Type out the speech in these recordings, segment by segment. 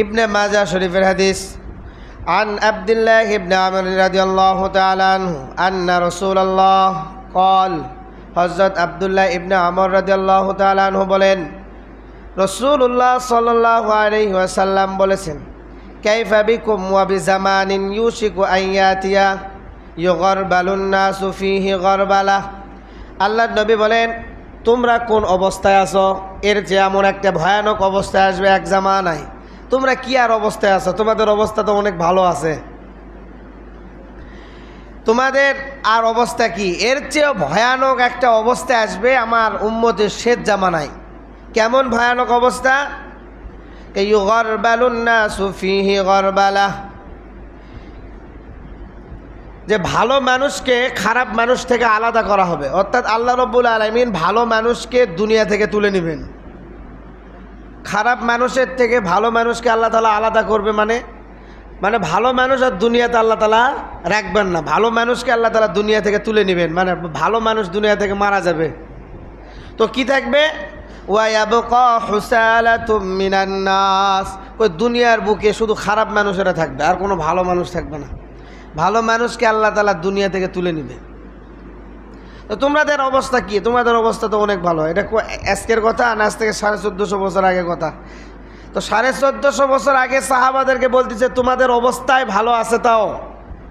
ইবনে মাজা শরীফের হাদিস عن عبد الله بن عمرو رضي الله تعالى عنه أن رسول الله قال হজরত আবদুল্লাহ ইবনে আমর রাদিয়াল্লাহ তাআলা আনহু বলেন রসুল্লাহ সাল্লাহ আলাইহি ওয়াসাল্লাম বলেছেন কাইফা বিকুম ওয়া বিজামানিন ইউশিকু আইয়াতিয়া ইউগরবালুন নাসু ফিহি গরবালা আল্লাহর নবী বলেন তোমরা কোন অবস্থায় আছো এর যে এমন একটা ভয়ানক অবস্থায় আসবে এক জামানায় তোমরা কি আর অবস্থায় আছো? তোমাদের অবস্থা তো অনেক ভালো আছে। তোমাদের আর অবস্থা কি? এর চেয়েও ভয়ানক একটা অবস্থা আসবে আমার উম্মতের শেষ জামানায়। কেমন ভয়ানক অবস্থা? যে ভালো মানুষকে খারাপ মানুষ থেকে আলাদা করা হবে। অর্থাৎ আল্লাহ রব্বুল আলমিন ভালো মানুষকে দুনিয়া থেকে তুলে নেবেন। খারাপ মানুষের থেকে ভালো মানুষকে আল্লাহ তালা আলাদা করবে মানে? মানে ভালো মানুষ আর দুনিয়াতে আল্লাহ তালা রাখবেন না। ভালো মানুষকে আল্লাহ তালা দুনিয়া থেকে তুলে নেবেন। মানে ভালো মানুষ দুনিয়া থেকে মারা যাবে। তো কি থাকবে? মিনান্নাস ওই দুনিয়ার বুকে শুধু খারাপ মানুষেরা থাকবে, আর কোনো ভালো মানুষ থাকবে না। ভালো মানুষকে আল্লাহ তালা দুনিয়া থেকে তুলে নেবে। তো তোমাদের অবস্থা কি? তোমাদের অবস্থা তো অনেক ভালো। এটা আজকের কথা না আজ থেকে সাড়ে চোদ্দোশো বছর আগের কথা। তো সাড়ে চোদ্দোশো বছর আগে সাহাবাদেরকে বলতেছে, তোমাদের অবস্থায় ভালো আছে তাও।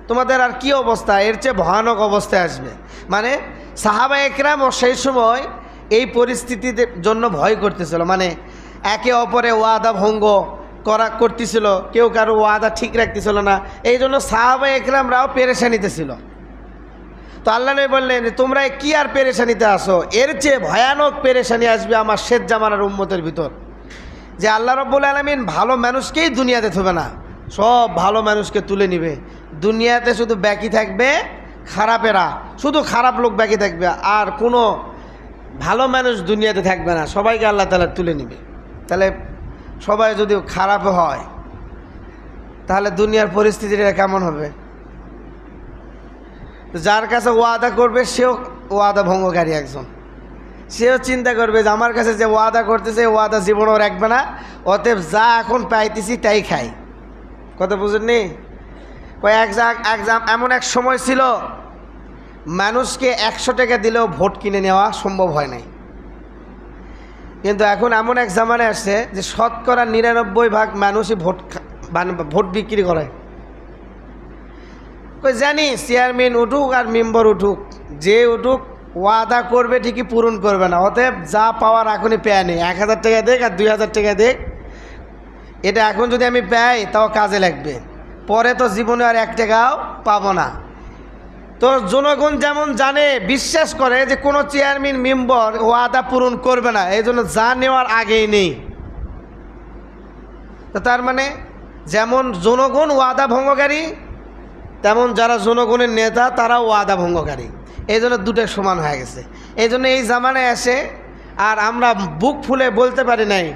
তোমাদের আর কি অবস্থা? এর চেয়ে ভয়ানক অবস্থায় আসবে। মানে সাহাবা একরাম ও সেই সময় এই পরিস্থিতির জন্য ভয় করতেছিল। মানে একে অপরে ওয়াদা ভঙ্গ করা করতেছিল। কেউ কারও ওয়াদা ঠিক রাখতেছিল না। এই জন্য সাহাবা একরামরাও পেরেশানিতে ছিল। তো আল্লাহ নবী বললেন তোমরা কি আর পেরেশানিতে আসো এর চেয়ে ভয়ানক পেরেশানি আসবে আমার শেষ জামানার উম্মতের ভিতর। যে আল্লাহ রব্বুল আলমিন ভালো মানুষকেই দুনিয়াতে থবে না, সব ভালো মানুষকে তুলে নিবে। দুনিয়াতে শুধু ব্যাকি থাকবে খারাপেরা, শুধু খারাপ লোক ব্যাকি থাকবে, আর কোনো ভালো মানুষ দুনিয়াতে থাকবে না। সবাইকে আল্লাহ তালা তুলে নিবে। তাহলে সবাই যদি খারাপ হয়, তাহলে দুনিয়ার পরিস্থিতিটা কেমন হবে? যার কাছে ওয়াদা করবে, সেও ওয়াদা ভঙ্গকারী একজন। সেও চিন্তা করবে যে আমার কাছে যে ওয়াদা করতেছে ওয়াদা জীবনও রাখবে না। অতএব যা এখন পাইতেছি তাই খাই। কথা বুঝেননি? কয়, এক এক এমন এক সময় ছিল, মানুষকে একশো টাকা দিলেও ভোট কিনে নেওয়া সম্ভব হয় নাই। কিন্তু এখন এমন এক জামানে আসছে যে শতকরা নিরানব্বই ভাগ মানুষই ভোট ভোট বিক্রি করে। কই জানি, চেয়ারম্যান উঠুক আর মেম্বার উঠুক, যে উঠুক, ওয়াদা করবে ঠিকই, পূরণ করবে না। অতএব যা পাওয়ার এখনই পেয়ে নেই এক হাজার টাকা দেখ আর দুই হাজার টাকা দেখ। এটা এখন যদি আমি পাই তাও কাজে লাগবে। পরে তো জীবনে আর এক টাকাও পাবো না। তো জনগণ যেমন জানে, বিশ্বাস করে যে কোনো চেয়ারম্যান, মেম্বার ওয়াদা পূরণ করবে না। এই জন্য যা নেওয়ার আগেই নেই। তার মানে যেমন জনগণ ওয়াদা ভঙ্গকারী তেমন যারা জনগণের নেতা, তারাও ওয়াদা ভঙ্গকারী। এই জন্য দুটো সমান হয়ে গেছে। এই জন্য এই জামানায় এসে আর আমরা বুক ফুলে বলতে পারি নাই,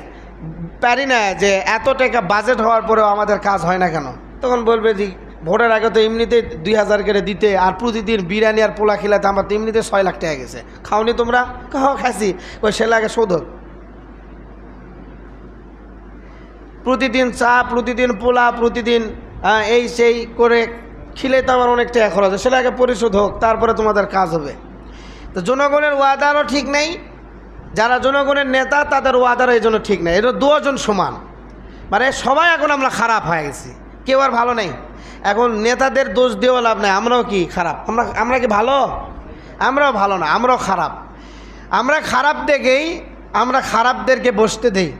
পারি না যে এত টাকা বাজেট হওয়ার পরেও আমাদের কাজ হয় না কেন? তখন বলবে যে, ভোটের আগে তো এমনিতে দুই হাজার করে দিতে, আর প্রতিদিন বিরিয়ানি আর পোলা খেলাতে আমার তো এমনিতে ছয় লাখ টাকা গেছে। খাওনি তোমরা? খাও খাসি ওই সে লাগে শোধক প্রতিদিন চা, প্রতিদিন পোলা, প্রতিদিন এই সেই করে খিলে তো আমার অনেক টাকা খরচ। সেটা আগে পরিশোধ হোক, তারপরে তোমাদের কাজ হবে। তো জনগণের ওয়াদারও ঠিক নেই। যারা জনগণের নেতা, তাদের ওয়াদারও এই জন্য ঠিক নেই। এটা দুজন সমান। মানে সবাই এখন আমরা খারাপ হয়ে গেছি। কেউ আর ভালো নেই। এখন নেতাদের দোষ দিয়েও লাভ নেই। আমরাও কি খারাপ? আমরা আমরা কি ভালো? আমরাও ভালো না, আমরাও খারাপ। আমরা খারাপ দেখেই আমরা খারাপদেরকে বসতে দেই।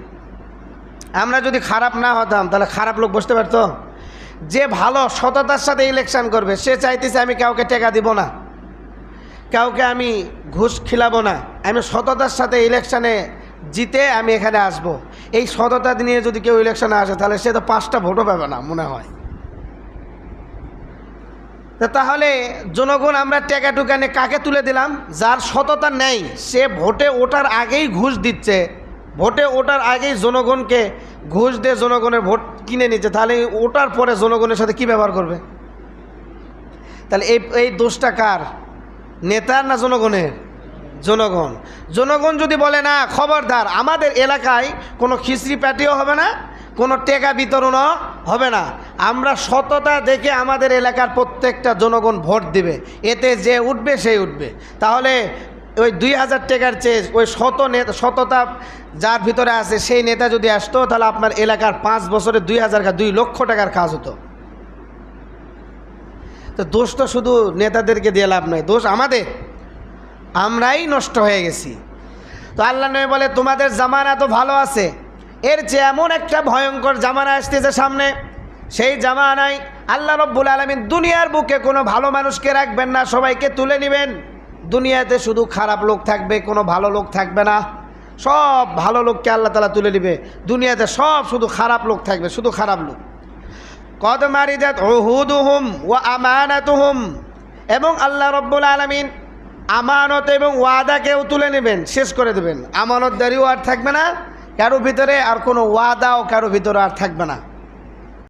আমরা যদি খারাপ না হতাম, তাহলে খারাপ লোক বসতে পারতো? যে ভালো সততার সাথে ইলেকশন করবে, সে চাইতেছে আমি কাউকে টেকা দিব না। কাউকে আমি ঘুষ খিলাবো না। আমি সততার সাথে ইলেকশনে জিতে আমি এখানে আসব। এই সততা নিয়ে যদি কেউ ইলেকশনে আসে, তাহলে সে তো পাঁচটা ভোটও পাবে না, মনে হয়। তাহলে জনগণ, আমরা টেকা টুকানে কাকে তুলে দিলাম? যার সততা নেই, সে ভোটে ওঠার আগেই ঘুষ দিচ্ছে। ভোটে ওঠার আগেই জনগণকে ঘুষ দিয়ে জনগণের ভোট কিনে নিচ্ছে, তাহলে ওটার পরে জনগণের সাথে কি ব্যবহার করবে? তাহলে এই এই দোষটা কার? নেতার না জনগণের? জনগণ। জনগণ যদি বলে, না, খবরদার, আমাদের এলাকায় কোনো খিচড়ি প্যাটিও হবে না, কোনো টেকা বিতরণও হবে না। আমরা সততা দেখে আমাদের এলাকার প্রত্যেকটা জনগণ ভোট দিবে। এতে যে উঠবে, সেই উঠবে। তাহলে ওই দুই হাজার টাকার চেয়ে ওই শত নেতা শততা যার ভিতরে আছে, সেই নেতা যদি আসতো, তাহলে আপনার এলাকার পাঁচ বছরে দুই হাজার দুই লক্ষ টাকার কাজ হতো। তো দোষ তো শুধু নেতাদেরকে দিয়ে লাভ নয়, দোষ আমাদের। আমরাই নষ্ট হয়ে গেছি। তো আল্লাহ নয় বলে, তোমাদের জামানা তো ভালো আছে। এর চেয়ে এমন একটা ভয়ঙ্কর জামানা আসতেছে সামনে। সেই জামানায় আল্লাহ রব্বুল আলমিন দুনিয়ার বুকে কোনো ভালো মানুষকে রাখবেন না, সবাইকে তুলে নেবেন। দুনিয়াতে শুধু খারাপ লোক থাকবে, কোনো ভালো লোক থাকবে না। সব ভালো লোককে আল্লাহ তালা তুলে নেবে। দুনিয়াতে সব শুধু খারাপ লোক থাকবে, শুধু খারাপ লোক। কদ মারিদাত হুম ও আমানাতুহুম। এবং আল্লাহ রব্বুল আলমিন আমানত এবং ওয়াদাকেও তুলে নেবেন, শেষ করে দেবেন। আমানতদারিও আর থাকবে না, কারও ভিতরে আর কোনো ওয়াদাও কারও ভিতরে আর থাকবে না।